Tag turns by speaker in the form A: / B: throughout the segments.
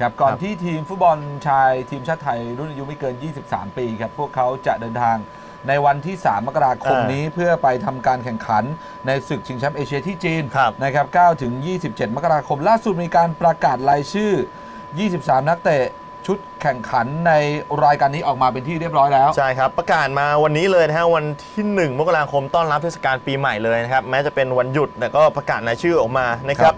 A: ครับก่อน
B: ครับ
A: ที่ทีมฟุตบอลชายทีมชาติไทยรุ่นอายุไม่เกิน 23 ปีครับพวกเขาจะเดินทางในวันที่ 3 มกราคม
B: อ่านี้
A: นี้เพื่อไปทำการแข่งขันในศึกชิงแชมป์เอเชียที่จีน
B: ครับ
A: นะครับ9ถึง 27 มกราคม ล่าสุดมีการประกาศรายชื่อ 23 นักเตะชุดแข่งขันในรายการนี้ออกมาเป็นที่เรียบร้อยแล้ว
B: ใช่ครับ ประกาศมาวันนี้เลยนะฮะวันที่ 1 มกราคมต้อนรับเทศกาลปีใหม่เลยนะครับ แม้จะเป็นวันหยุดแต่ก็ประกาศรายชื่อออกมานะค
A: ครั
B: รับ
A: บ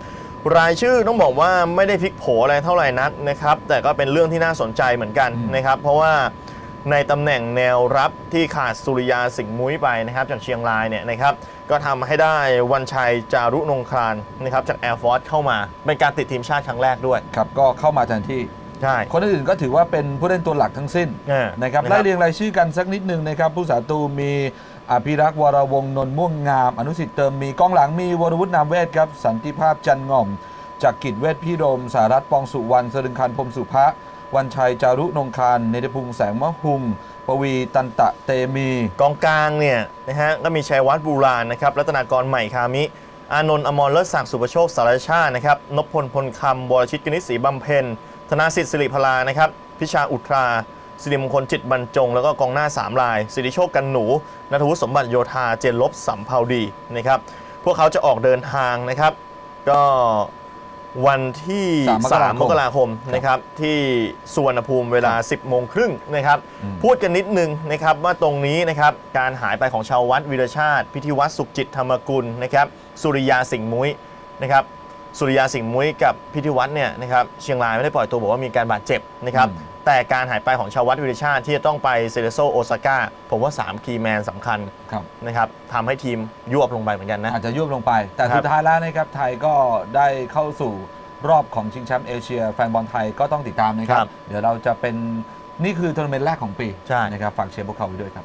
B: รายชื่อต้องบอกว่าไม่ได้พลิกโผอะไรเท่าไหร่นักนะครับ แต่ก็เป็นเรื่องที่น่าสนใจเหมือนกันนะครับ เพราะว่าในตำแหน่งแนวรับที่ขาดสุริยาสิงห์มุ้ยไปนะครับ จากเชียงรายเนี่ยนะครับก็ทำให้ได้วันชัยจารุนงครานนะครับจาก Air Force เข้ามาเป็นการติดทีมชาติครั้งแรกด้วย
A: ครับก็เข้ามาแทนที่
B: ใช่
A: คนอื่นๆก็ถือว่าเป็นผู้เล่นตัวหลักทั้งสิ้น
B: อ่า
A: นะครับ
B: นะครับ
A: ไล่เรียงรายชื่อกันสักนิดหนึ่งนะครับ ผู้สาตูมีอภิรักษ์วรวงศ์นนท์ม่วงงาม อนุสิทธิ์เติมมีกองหลังมีวรวุฒินามเวทครับ สันติภาพจันง่อมจากกิจเวทพิรมสารัตน์ปองสุวรรณสรึงคันพรหมสุภะวันชัยจารุนงคารเนตรพุงษ์แสงมะหุงปวีตันตะเตมี
B: กองกลางเนี่ยนะฮะก็มีชัยวัฒน์บูรานนะครับรัตนากรใหม่คามิ อานนท์อมรเลิศศักดิ์สุประโชคสารชาตินะครับนพพลพลคำวรชิตกนิษฐ์ศรีบำเพ็ญ ธนาสิทธิ์สิริพลานะครับ พิชาอุทราสิริมงคลจิตบรรจง แล้วก็กองหน้า 3 ลาย สิริโชคกันหนูนัทวุฒิสมบัติโยธาเจนลบสัมภาวดีนะครับ พวกเขาจะออกเดินทางนะครับ ก็วันที่
A: 3
B: 3มกราคมนะครับ ที่สุวรรณภูมิเวลา 10 โมงครึ่งนะครับ
A: อืม
B: พูดกันนิดนึงนะครับว่าตรงนี้นะครับการหายไปของชาววัดวิรชาติ พิธีวัตรสุขจิตธรรมกุลนะครับ สุริยาสิงห์มุ้ยนะครับ สุริยาสิงห์มุ้ยกับพิธีวัตรเนี่ยนะครับเชียงรายไม่ได้ปล่อยตัวบอกว่ามีการบาดเจ็บนะครับ
A: อืม
B: แต่การหายไปของชาววัดวิรชาติที่จะต้องไปเซเลโซโอซาก้าผมว่า 3 คีย์แมนสำคัญ
A: ครับ
B: นะครับทำให้ทีมยวบลงไปเหมือนกันนะ
A: อาจจะยุบลงไป แต่
B: ครับ
A: สุดท้ายแล้วนะครับไทยก็ได้เข้าสู่รอบของชิงแชมป์เอเชีย แฟนบอลไทยก็ต้องติดตามนะครั
B: ครับบ
A: เดี๋ยวเราจะเป็นนี่คือทัวร์นาเมนต์แรกของปี
B: ใช่
A: นะครับฝากเชียร์พวกเขาไว้ด้วยครับ